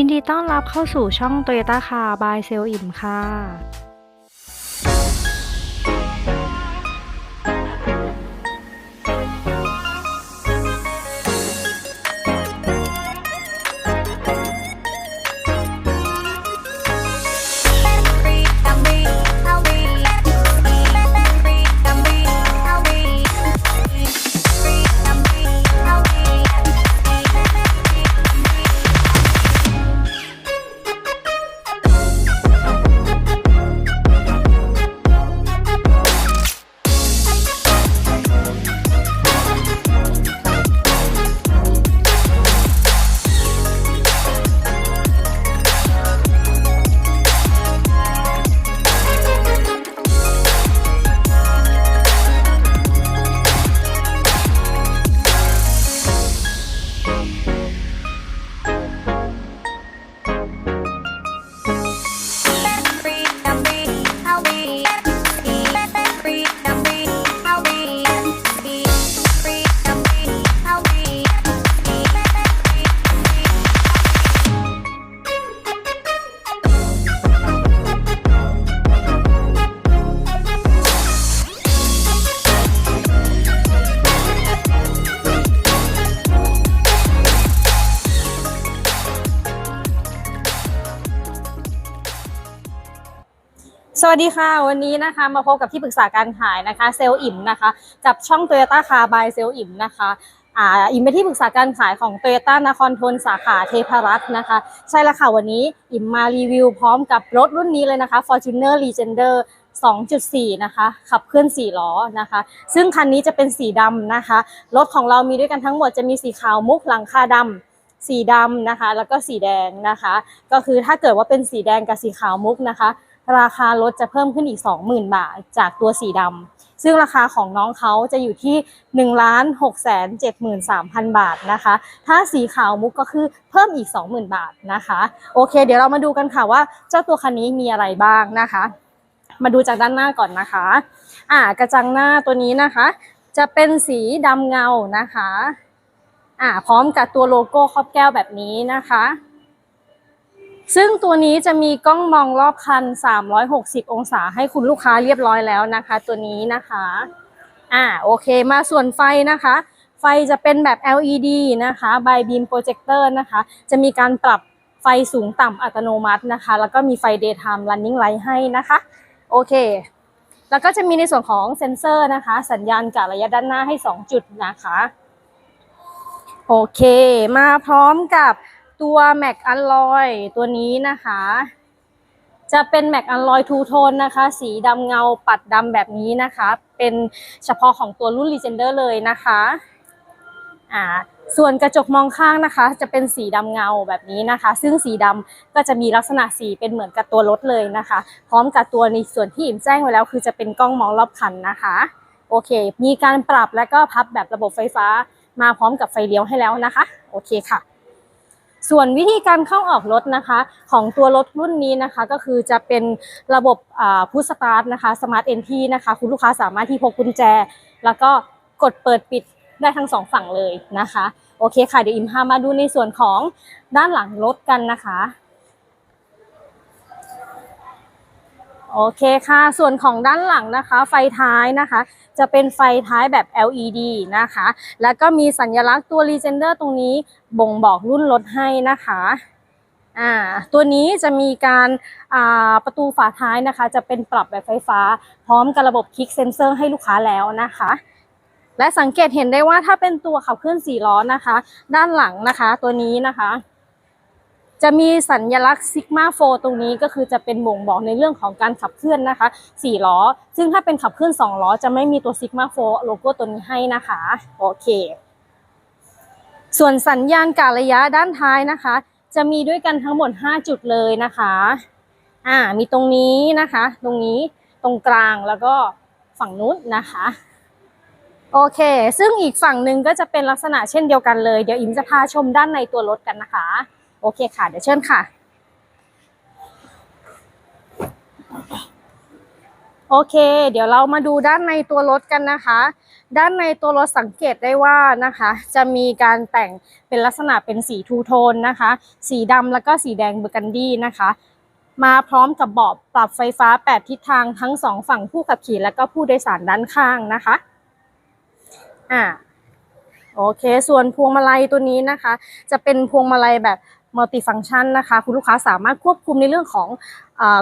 ยินดีต้อนรับเข้าสู่ช่อง Toyota Car by เซลอิ่มค่ะ วัสดีค่ะ วันนี้นะคะมาพบกับที่ปรึกษาการขายนะคะ เซลล์อิ่มนะคะกับช่อง Toyota Car by เซลล์อิ่มนะคะอ่าอิ่มเป็นที่ปรึกษาการขายของ Toyota นครทนสาขาเทพรัตน์นะคะ ใช่แล้วค่ะวันนี้อิ่มมารีวิวพร้อมกับรถรุ่นนี้เลยนะคะ Fortuner Legender 2.4 นะคะ ขับเคลื่อน 4 ล้อนะคะ ซึ่งคันนี้จะเป็นสีดำนะคะ รถของเรามีด้วยกันทั้งหมดจะมีสีขาวมุกหลังคาดำสีดำนะคะ แล้วก็สีแดงนะคะ ก็คือถ้าเกิดว่าเป็นสีแดงกับสีขาวมุกนะคะ ราคารถจะเพิ่มขึ้นอีก 20,000 บาทจากตัวสีดำซึ่งราคาของน้องเขาจะอยู่ที่ 1 6 7 3 0 0 0 บาทนะคะ ถ้าสีขาวมุกก็คือเพิ่มอีก 20,000 บาทนะคะ โอเค เดี๋ยวเรามาดูกันค่ะว่าเจ้าตัวคันนี้มีอะไรบ้างนะคะ มาดูจากด้านหน้าก่อนนะคะ อ่ากระจังหน้าตัวนี้นะคะ จะเป็นสีดำเงานะคะอ่าพร้อมกับตัวโลโก้ครอบแก้วแบบนี้นะคะ ซึ่งตัวนี้จะมีกล้องมองรอบคัน 360 องศาให้คุณลูกค้าเรียบร้อยแล้วนะคะ ตัวนี้นะคะ อ่าโอเคมาส่วนไฟนะคะ ไฟจะเป็นแบบ LED นะคะ by beam projector นะคะ จะมีการปรับไฟสูงต่ำอัตโนมัตินะคะ แล้วก็มีไฟ daytime running light ให้นะคะ โอเค แล้วก็จะมีในส่วนของเซ็นเซอร์นะคะ สัญญาณกะระยะด้านหน้าให้ 2 จุดนะคะ โอเค มาพร้อมกับ ตัว Mac Alloy ตัวนี้นะคะ จะเป็น Mac Alloy Two Tone นะคะ สีดำเงาปัดดำแบบนี้นะคะ เป็นเฉพาะของตัวรุ่น Legender เลยนะคะอ่าส่วนกระจกมองข้างนะคะ จะเป็นสีดำเงาแบบนี้นะคะ ซึ่งสีดำก็จะมีลักษณะสีเป็นเหมือนกับตัวรถเลยนะคะ พร้อมกับตัวในส่วนที่อิ่มแจ้งไว้แล้ว คือจะเป็นกล้องมองรอบคันนะคะ โอเค มีการปรับและก็พับแบบระบบไฟฟ้ามาพร้อมกับไฟเลี้ยวให้แล้วนะคะ โอเคค่ะ ส่วนวิธีการเข้าออกรถนะคะ ของตัวรถรุ่นนี้นะคะก็คือจะเป็นระบบพุทสตาร์ทนะคะสมาร์ทเอนทีนะคะ คุณลูกค้าสามารถที่พกกุญแจ แล้วก็กดเปิดปิดได้ทั้งสองฝั่งเลยนะคะ โอเคค่ะ เดี๋ยวอิมพามาดูในส่วนของด้านหลังรถกันนะคะ โอเคค่ะ ส่วนของด้านหลังนะคะ ไฟท้ายนะคะ จะเป็นไฟท้ายแบบ LED นะคะ แล้วก็มีสัญลักษณ์ตัว Legender ตรงนี้บ่งบอกรุ่นรถให้นะคะอ่าตัวนี้จะมีการอ่าประตูฝาท้ายนะคะ จะเป็นปรับแบบไฟฟ้า พร้อมกับระบบคลิกเซนเซอร์ให้ลูกค้าแล้วนะคะและสังเกตเห็นได้ว่าถ้าเป็นตัวขับเคลื่อน4ล้อนะคะ ด้านหลังนะคะตัวนี้นะคะ จะมีสัญลักษณ์ซิกมาโฟตรงนี้ก็คือจะเป็นบ่งบอกในเรื่องของการขับเคลื่อนนะคะ4ล้อ ซึ่งถ้าเป็นขับเคลื่อน2ล้อจะไม่มีตัวซิกมาโฟโลโก้ตัวนี้ให้นะคะโอเค ส่วนสัญญาณกะระยะด้านท้ายนะคะ จะมีด้วยกันทั้งหมด 5 จุดเลยนะคะอ่ามีตรงนี้นะคะ ตรงนี้ตรงกลางแล้วก็ฝั่งนู้นนะคะโอเค ซึ่งอีกฝั่งหนึ่งก็จะเป็นลักษณะเช่นเดียวกันเลย เดี๋ยวอิมจะพาชมด้านในตัวรถกันนะคะ โอเคค่ะ เดี๋ยวเชิญค่ะ โอเค เดี๋ยวเรามาดูด้านในตัวรถกันนะคะ ด้านในตัวรถสังเกตได้ว่านะคะ จะมีการแต่งเป็นลักษณะเป็นสีทูโทนนะคะ สีดำแล้วก็สีแดงเบอร์กันดี้นะคะมาพร้อมกับเบาะปรับไฟฟ้า 8 ทิศทางทั้งสองฝั่งผู้ขับขี่และก็ผู้โดยสารด้านข้างนะคะ อ่า โอเค ส่วนพวงมาลัยตัวนี้นะคะ จะเป็นพวงมาลัยแบบ มัลติฟัง c t ชันนะคะ คุณลูกค้าสามารถควบคุมในเรื่องของ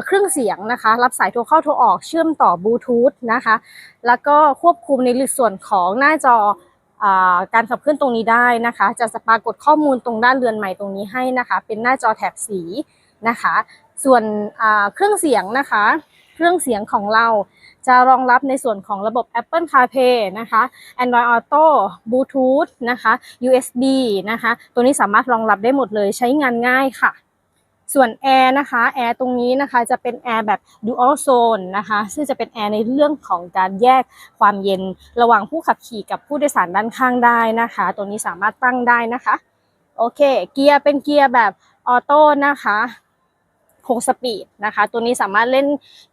เครื่องเสียงนะคะ รับสายโทรเข้าโทรออกเชื่อมต่อบลูทูธนะคะ แล้วก็ควบคุมในส่วนของหน้าจออการขับเคลื่อนตรงนี้ได้นะคะ จะปรากฏข้อมูลตรงด้านเรือนใหม่ตรงนี้ให้นะคะ เป็นหน้าจอแถบสีนะคะ ส่วนเครื่องเสียงนะคะ เครื่องเสียงของเรา จะรองรับในส่วนของระบบ Apple CarPlay นะคะ Android Auto Bluetooth นะคะ USB นะคะ ตัวนี้สามารถรองรับได้หมดเลยใช้งานง่ายค่ะ ส่วนแอร์นะคะแอร์ตรงนี้นะคะจะเป็นแอร์แบบ Dual Zone นะคะซึ่งจะเป็นแอร์ในเรื่องของการแยกความเย็นระหว่างผู้ขับขี่กับผู้โดยสารด้านข้างได้นะคะ ตัวนี้สามารถตั้งได้นะคะ โอเค เกียร์เป็นเกียร์แบบออโต้นะคะ 6สปีดนะคะ ตัวนี้สามารถเล่น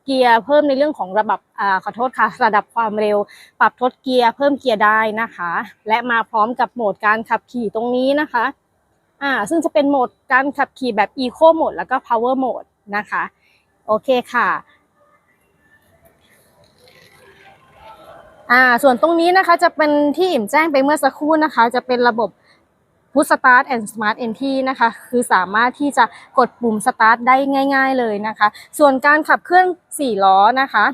เกียร์เพิ่มในเรื่องของระดับอ่าขอโทษค่ะ ระดับความเร็ว ปรับทดเกียร์เพิ่มเกียร์ได้นะคะ และมาพร้อมกับโหมดการขับขี่ตรงนี้นะคะอ่าซึ่งจะเป็นโหมดการขับขี่แบบ Eco Mode แล้วก็ Power Mode นะคะ โอเคค่ะอ่าส่วนตรงนี้นะคะจะเป็นที่อิ่มแจ้งไปเมื่อสักครู่นะคะ จะเป็นระบบ Push Start and Smart Entry นะคะ คือสามารถที่จะกดปุ่ม Start ได้ง่าย ๆ เลยนะคะ ส่วนการขับเคลื่อน4ล้อนะคะ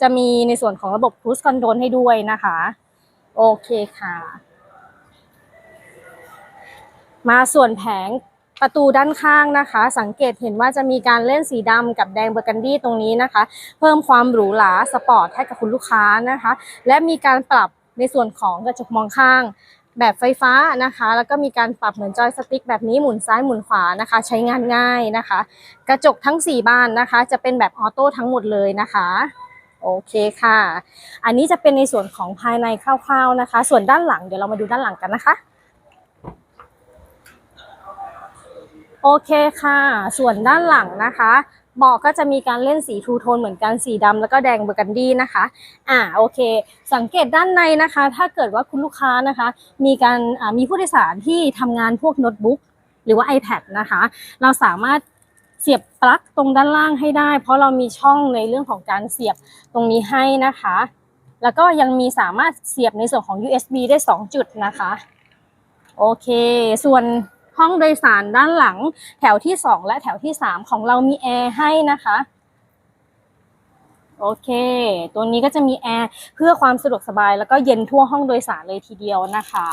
จะมีในส่วนของระบบ Push Control ให้ด้วยนะคะ โอเคค่ะ มาส่วนแผงประตูด้านข้างนะคะ สังเกตเห็นว่าจะมีการเล่นสีดำกับแดงเบอร์กันดี้ตรงนี้นะคะ เพิ่มความหรูหราสปอร์ตให้กับคุณลูกค้านะคะ และมีการปรับในส่วนของกระจกมองข้าง แบบไฟฟ้านะคะ แล้วก็มีการปรับเหมือนจอยสติ๊กแบบนี้หมุนซ้ายหมุนขวานะคะ ใช้งานง่ายนะคะ กระจกทั้ง 4 บานนะคะ จะเป็นแบบออโต้ทั้งหมดเลยนะคะโอเคค่ะ อันนี้จะเป็นในส่วนของภายในคร่าวๆนะคะ ส่วนด้านหลังเดี๋ยวเรามาดูด้านหลังกันนะคะ โอเคค่ะ ส่วนด้านหลังนะคะ เบาะก็จะมีการเล่นสีทูโทนเหมือนกันสีดำแล้วก็แดงเบอร์กันดี้นะคะ อ่าโอเค สังเกตด้านในนะคะ ถ้าเกิดว่าคุณลูกค้านะคะ มีการมีผู้โดยสารที่ทำงานพวกโน้ตบุ๊กหรือว่า iPad นะคะ เราสามารถเสียบปลั๊กตรงด้านล่างให้ได้ เพราะเรามีช่องในเรื่องของการเสียบตรงนี้ให้นะคะ แล้วก็ยังมีสามารถเสียบในส่วนของ USB ได้ 2 จุดนะคะ โอเค ส่วน ห้องโดยสารด้านหลัง แถวที่ 2 และแถวที่ 3 ของเรามีแอร์ให้นะคะโอเค ตัวนี้ก็จะมีแอร์เพื่อความสะดวกสบายแล้วก็เย็นทั่วห้องโดยสารเลยทีเดียวนะคะ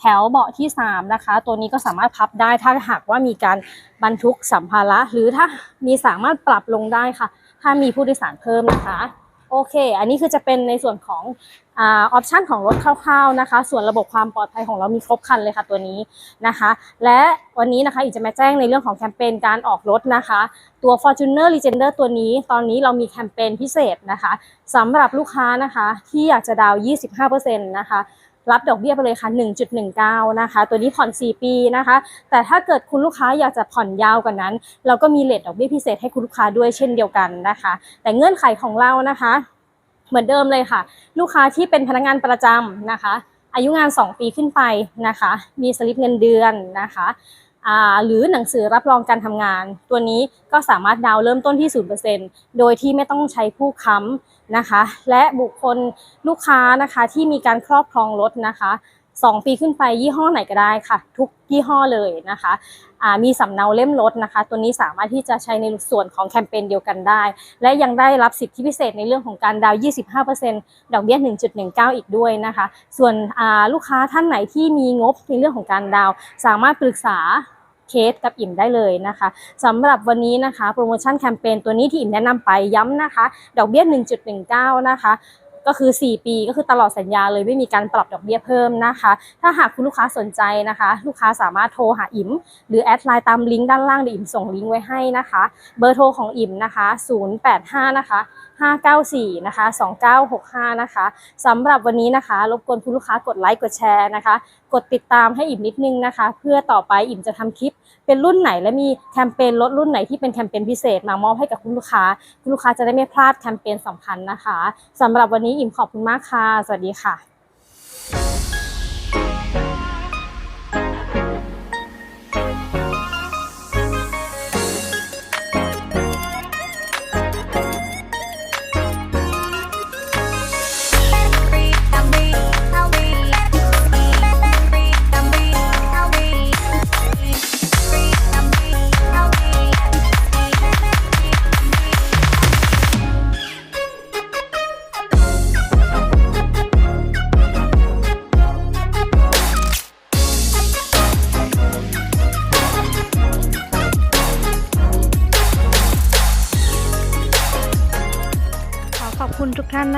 แถวเบาะที่ 3 นะคะ ตัวนี้ก็สามารถพับได้ถ้าหากว่ามีการบรรทุกสัมภาระ หรือถ้ามีสามารถปรับลงได้ค่ะ ถ้ามีผู้โดยสารเพิ่มนะคะ โอเค อันนี้คือจะเป็นในส่วนของออปชันของรถคร่าวๆนะคะ ส่วนระบบความปลอดภัยของเรามีครบครันเลยค่ะตัวนี้นะคะ และวันนี้นะคะอีกจะมาแจ้งในเรื่องของแคมเปญการออกรถนะคะ ตัว Fortuner Legender ตัวนี้ตอนนี้เรามีแคมเปญพิเศษนะคะสำหรับลูกค้านะคะที่อยากจะดาวน์25%นะคะ รับดอกเบี้ยไปเลยค่ะ 1.19 นะคะ ตัวนี้ผ่อน 4 ปีนะคะ แต่ถ้าเกิดคุณลูกค้าอยากจะผ่อนยาวกว่านั้น เราก็มีเลทดอกเบี้ยพิเศษให้คุณลูกค้าด้วยเช่นเดียวกันนะคะ แต่เงื่อนไขของเรานะคะ เหมือนเดิมเลยค่ะ ลูกค้าที่เป็นพนักงานประจำนะคะ อายุงาน 2 ปีขึ้นไปนะคะ มีสลิปเงินเดือนนะคะ หรือหนังสือรับรองการทำงาน ตัวนี้ก็สามารถดาวน์เริ่มต้นที่ 0%โดยที่ไม่ต้องใช้ผู้ค้ำนะคะ และบุคคลลูกค้านะคะที่มีการครอบครองรถนะคะ 2 ปีขึ้นไปยี่ห้อไหนก็ได้ค่ะ ทุกยี่ห้อเลยนะคะมีสำเนาเล่มรถนะคะ ตัวนี้สามารถที่จะใช้ในส่วนของแคมเปญเดียวกันได้ และยังได้รับสิทธิพิเศษในเรื่องของการดาวน์25%ดอกเบี้ย 1.19 อีกด้วยนะคะ ส่วนลูกค้าท่านไหนที่มีงบในเรื่องของการดาว สามารถปรึกษาเคสกับอิ่มได้เลยนะคะสำหรับวันนี้นะคะ โปรโมชั่นแคมเปญตัวนี้ที่อิ่มแนะนำไปย้ำนะคะ ดอกเบี้ย 1.19 นะคะ ก็คือ 4 ปีก็คือตลอดสัญญาเลยไม่มีการปรับดอกเบี้ยเพิ่มนะคะ ถ้าหากคุณลูกค้าสนใจนะคะ ลูกค้าสามารถโทรหาอิมหรือแอดไลน์ตามลิงก์ด้านล่างเดี๋ยวอิมส่งลิงก์ไว้ให้นะคะ เบอร์โทรของอิมนะคะ 085 นะคะ 594นะคะ2965นะคะสำหรับวันนี้นะคะรบกวนคุณลูกค้ากดไลค์กดแชร์นะคะ กดติดตามให้อิ่มนิดนึงนะคะ เพื่อต่อไปอิ่มจะทำคลิป เป็นรุ่นไหนและมีแคมเปญลดรุ่นไหนที่เป็นแคมเปญพิเศษมามอบให้กับคุณลูกค้า คุณลูกค้าจะได้ไม่พลาดแคมเปญสำคัญนะคะสำหรับวันนี้อิ่มขอบคุณมากค่ะ สวัสดีค่ะ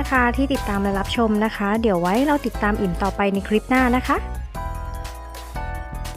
นะคะที่ติดตามและรับชมนะคะ เดี๋ยวไว้เราติดตามอิ่มต่อไปในคลิปหน้านะคะ